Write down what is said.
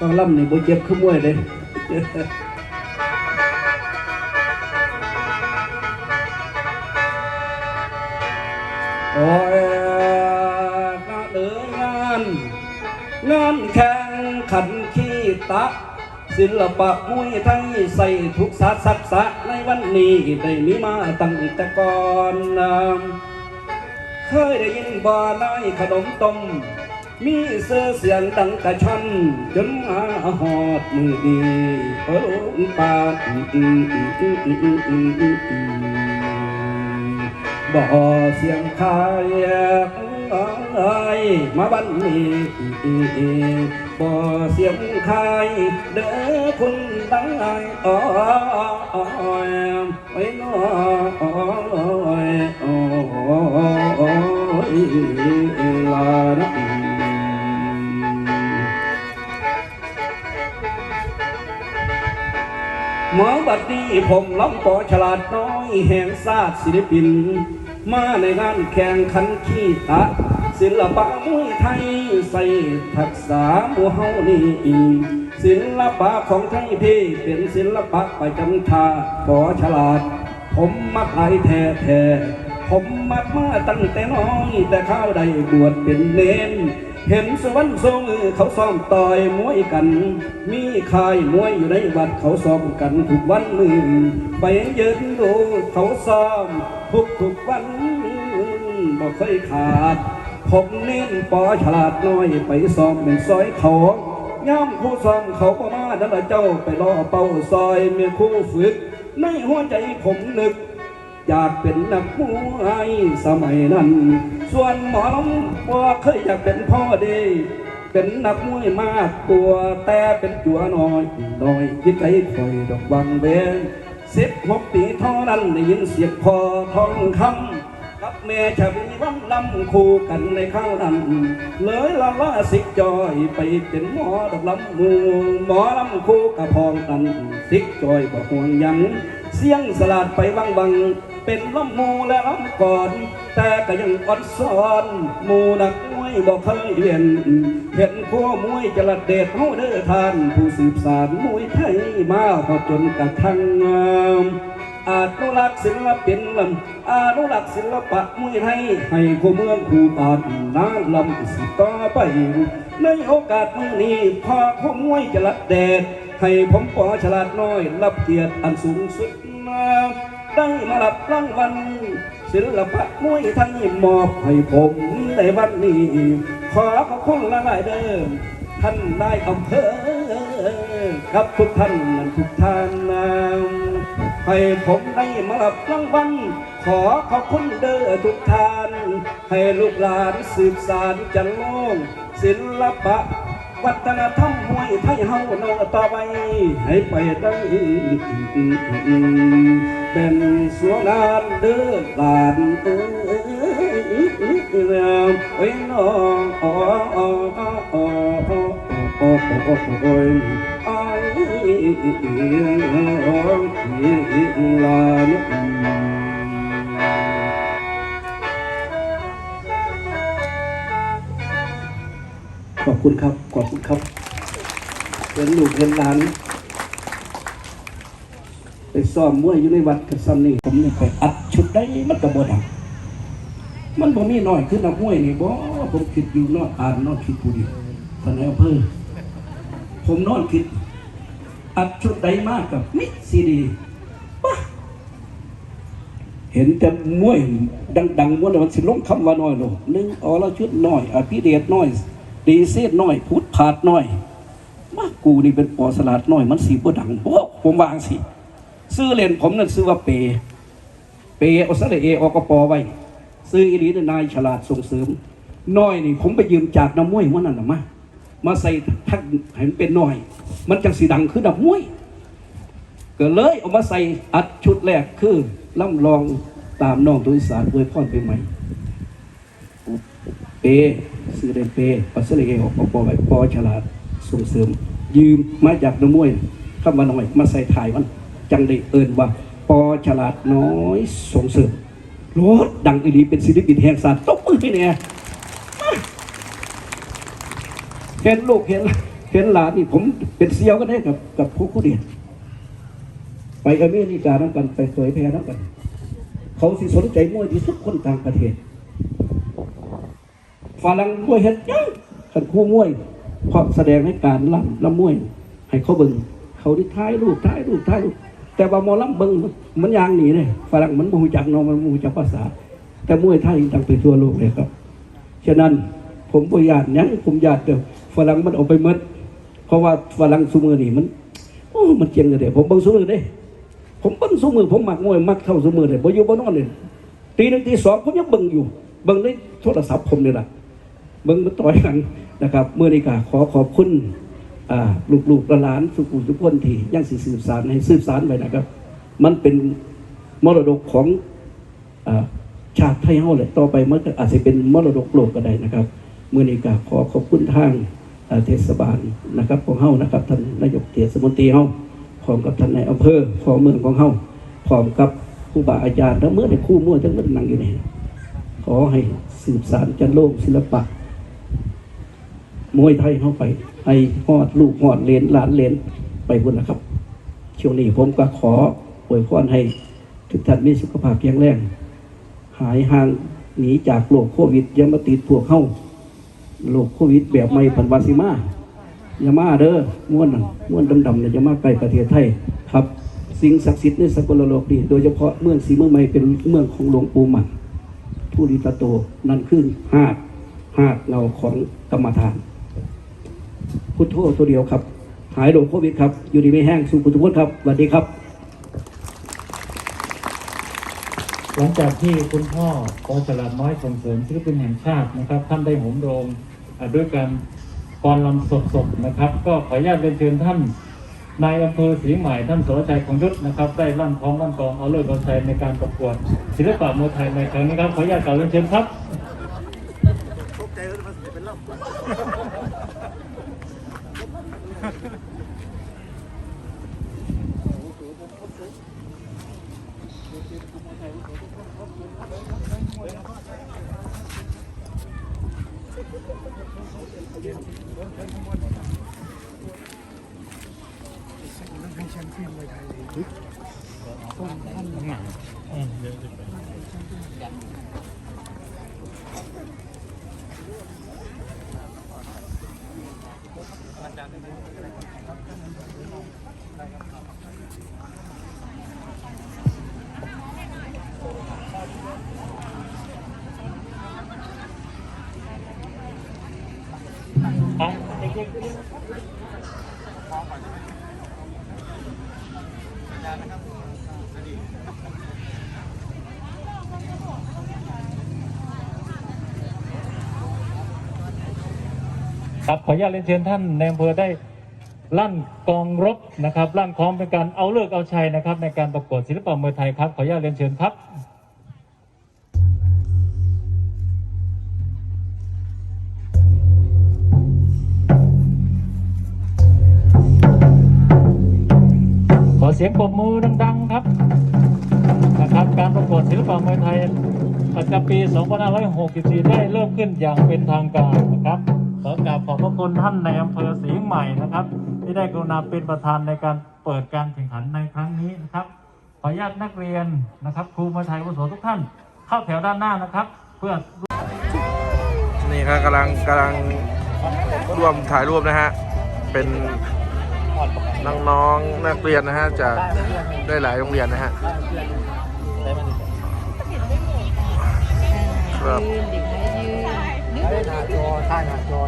ต้องล่ำนี่บ่เจ็บขึ้นมวยเลยโอ้ยงานเอ๋ยงานงานแข่งขันขี้ตะศิลปะมวยไทยใส่ทุกศาสตร์ศักษะในวันนี้ได้มีมาตั้งแต่ก่อนเคยได้ยินบ่นายขนมต้ม มีเสื้อเสียงดังกระชันจนมาหอดมือดีเออปานบ่เสียงคายเอ้ยมาบันนี้บ่เสียงคายเด้อคุณตั้งไอ้อ้อยไว้น้อยโอ้ยลานะ หมอบัดนี้ผมล้ำปอฉลาดน้อยแห่งศาสตร์ศิลปิน มาในงานแข่งขันขี้ตะศิลปะมวยไทยใส่ทักษะมู่เฮานี่ศิลปะของไทยพี่เป็นศิลปะประจำชาติปอฉลาด ผมมักหลายแท้แท้ผมมักมาตั้งแต่น้อยแต่ข้าวได้บวชเป็นเนน เห็นสวรรค์ทรงเขาซ้อมต่อยมวยกัน มีคายมวยอยู่ในวัดเขาซ้อมกันทุกวันมือไปยืนดูเขาซ้อมทุกทุกวันบ่เคยขาดผมเน้นปอฉลาดน้อยไปซ้อมเป็นซอยเขาย่ามคู่ซ้อมเขาก็มาดันละเจ้าไปรอเป้าซอยเมียคู่ฝึก ในหัวใจผมนึกอยากเป็นนักมวยสมัยนั้น ส่วนหมอลำว่าเคยอยากเป็นพ่อเดเป็นนักมวยมากตัวแต่เป็นจัวน้อยน้อยคิดใจคอยดอกบังเบนสิบหกปีเท่านั้นได้ยินเสียงคอทองคำกับแม่ชะมีวันลำคู่กันในข้าวนั้นเลยละว่าสิกจอยไปเป็นหมอดอกลำมูหมอลำคู่กับพองกันสิกจอยบ่ห่วงยังเสียงสลาดไปวังวังเป็นลำมูและลำก่อน แต่ก็ยังอ่อนซ้อนหมูนักมวยบอกเคยเรียน เห็นพวกมวยจระเดชเฮาเด้อทาน ผู้สืบสานมวยไทยมาพอจนกระทั่งงามอานุรักษ์ศิลปินลำอานุรักษ์ศิลปะมวยไทยให้คู่เมืองคู่บ้านน้าลำสิต่อไปในโอกาสมื้อนี้พอคู่มวยจระเดชให้ผมปอฉลาดน้อย รับเกียรติอันสูงสุดมาได้มารับรางวัล ศิลปะมวยไทยมอบให้ผมในวันนี้ ขอขอบคุณละลายเดิม ท่านนายอำเภอครับทุกท่านทุกท่านนำให้ผมได้มารับรางวัลขอขอบคุณเด้อทุกท่าน ให้ลูกหลานสืบสานจันโลงศิลปะวัฒนธรรมมวยไทยเฮาโนต่อไปให้ไปได้ เป็นสวงานเด้อหลานเอ้ยโอ้ยน้องอ๋ออ๋ออ๋ออ๋ออ๋อโอ้ยไอ้ลานขอบคุณครับ ขอบคุณครับเป็นลูกเป็นหลาน ซ้อมมวยอยู่ในวัดกับซัมนี่ผมนี่ไปอัดชุดได้มันกระบดังมันบ่มีน้อยขึ้นนักมวยนี่บ่ผมคิดอยู่นอนอ่านนอนคิดผู้เดียวทนายอำเภอผมนอนคิด อัดชุดใดมากกับมิดซีดีว้าเห็นแต่มวยดังๆมวยมันสิลงคำว่าน้อยลงหนึ่งอ๋อแล้วชุดน้อยอภิเดชน้อยดีเซตน้อยพุทธผาดน้อยมากูนี่เป็นปอสลัดน้อยมันสีบ่ดังโอ้ผมวางสิ ซื้อเลนผมนั่นซื้อว่าเป เปเอาสระเอออกปอไว้ ซื้ออีนีนายฉลาดส่งเสริม น้อยนี่ผมไปยืมจากน้ำมวยมันนั่นน่ะมามาใส่ทักให้มันเป็นน้อย มันจังสีดังคือน้ำมวยก็เลยเอามาใส่อัดชุดแรกคือล่ำลองตามน้องตุลิสารอวยพรไปไหมเปซื้อได้เปปัสเลเอออกปอไว้ปอฉลาดส่งเสริม ยืมมาจากน้ำมวยคำว่าน้อยมาใส่ถ่ายมัน จังได้เอินว่าปอฉลาดน้อยส่งเสริมรถดังอีดีเป็นศิลปินแห่งศาสตร์ตบมือให้เนี่ยเห็นลูกเห็นเห็นหลานนี่ผมเป็นเซียวกันได้กับกับผู้คู่เดียนไปอเมริกาน้ำกันไปเผยแพร่น้ำกัน เขาสิสนใจมวยที่สุดคนต่างประเทศฝรั่งมวยเห็นยังขันคู่มวย เพราะแสดงให้การล่ำล่ำมวย ให้เขาเบิ่งเขาได้ท้ายรูปท้ายรูปท้ายรูป แต่ว่าหมอลำเบิ่งมันยางหนีเลยฝรั่งมันมูจักนองมันมูจักภาษา แต่มวยไทยดังไปทั่วโลกเลยครับฉะนั้นผมก็ญาติหยังผมญาติเดียวฝรั่งมันออกไปหมดเพราะว่าฝรั่งซูมือนี่มันโอ้มันเจียงกันเด้ผมเบิ่งซูมือเด้ผมเบิ่งซูมือผมมักมวยมักเข้าซูมือเด้บ่อยู่บ่นอนเลยตีหนึ่งตีสองผมยังเบิ่งอยู่เบิ่งในโทรศัพท์ผมนี่ล่ะเบิ่งมันต่อยกันนะครับเมื่อนี้ก็ขอขอบคุณ ลูกๆหลานสุขุทุกคนที่ยังสืบสานให้สืบสานไว้นะครับ มันเป็นมรดกของอชาติไทยเฮาเลยต่อไปมันอาจจะเป็นมรดกโลกก็ได้นะครับเมื่อนี้ก็ขอขอบคุณทางเทศบาลนะครับของเฮานะครับท่านนายกเทศมนตรีเฮาพร้อมกับท่านนายอำเภอของเมืองของเฮาพร้อมกับครูบาอาจารย์ทั้งเมื่อในคู่มั่วทั้งเมื่อนั่งอยู่นี่ขอให้สืบสานจันโลกศิลปะมวยไทยเข้าไป ให้ฮอดลูกฮอดเลนหลานเลนไปบุญนะครับ ช่วงนี้ผมก็ขออวยพรให้ทุกท่านมีสุขภาพแข็งแรง หายห่างหนีจากโรคโควิดอย่ามาติดพวกเข้าโรคโควิดแบบไม่พันวาซิมาอย่ามาเด้อม้วนนั่นม้วนดำๆเนี่ยอย่ามาใกล้ประเทศไทยครับ สิ่งศักดิ์สิทธิ์ในสกลโลกนี้โดยเฉพาะเมืองสีเมืองใหม่เป็นเมืองของหลวงปู่หมันผู้ริตโตนั่นคือหาดหาดเงาของกรรมฐาน พุทโธตัวเดียวครับ หายโรคโควิดครับ อยู่ดีไม่แห้งสู่พุทธพุทธครับสวัสดีครับ หลังจากที่คุณพ่อปอฉลาดน้อยส่งเสริมศิลปินแห่งชาตินะครับ ท่านได้โหมโรงด้วยการกรลำสดๆนะครับ ก็ขออนุญาตเรียนเชิญท่านนายอำเภอศรีใหม่ท่านสรชัยคงยุทธนะครับได้ลั่นท้องลั่นกองเอาเลิกเอาชัยในการประกวดศิลปะมวยไทยในครั้งนี้ครับขออนุญาตกล่าวเรียนเชิญครับ không không nặng ครับขออนุญาตเรียนเชิญท่านในอำเภอได้ลั่นกองรบนะครับลั่นคล้องเป็นการเอาเลิกเอาชัยนะครับ ในการประกวดศิลปะเมวยไทยครับขออนุญาตเรียนเชิญครับ เสียงปรบมือดังๆครับนะครับการประกวดศิลปะมวยไทยประจำปี 2564 ได้เริ่มขึ้นอย่างเป็นทางการนะครับขอกราบขอบพระคุณท่านในอำเภอศรีใหม่นะครับ ที่ได้กรุณาเป็นประธานในการเปิดการแข่งขันในครั้งนี้นะครับขออนุญาตนักเรียนนะครับ ครูมวยไทยวุโสทุกท่าน เข้าแถวด้านหน้านะครับ เพื่อนี่ครับกำลังกำลังร่วมถ่ายรูปนะฮะเป็น น้องๆนักเรียนนะฮะจากได้หลายโรงเรียนนะฮะครับยืนเด็กให้ยืนหน้าจอท่าหน้าจอ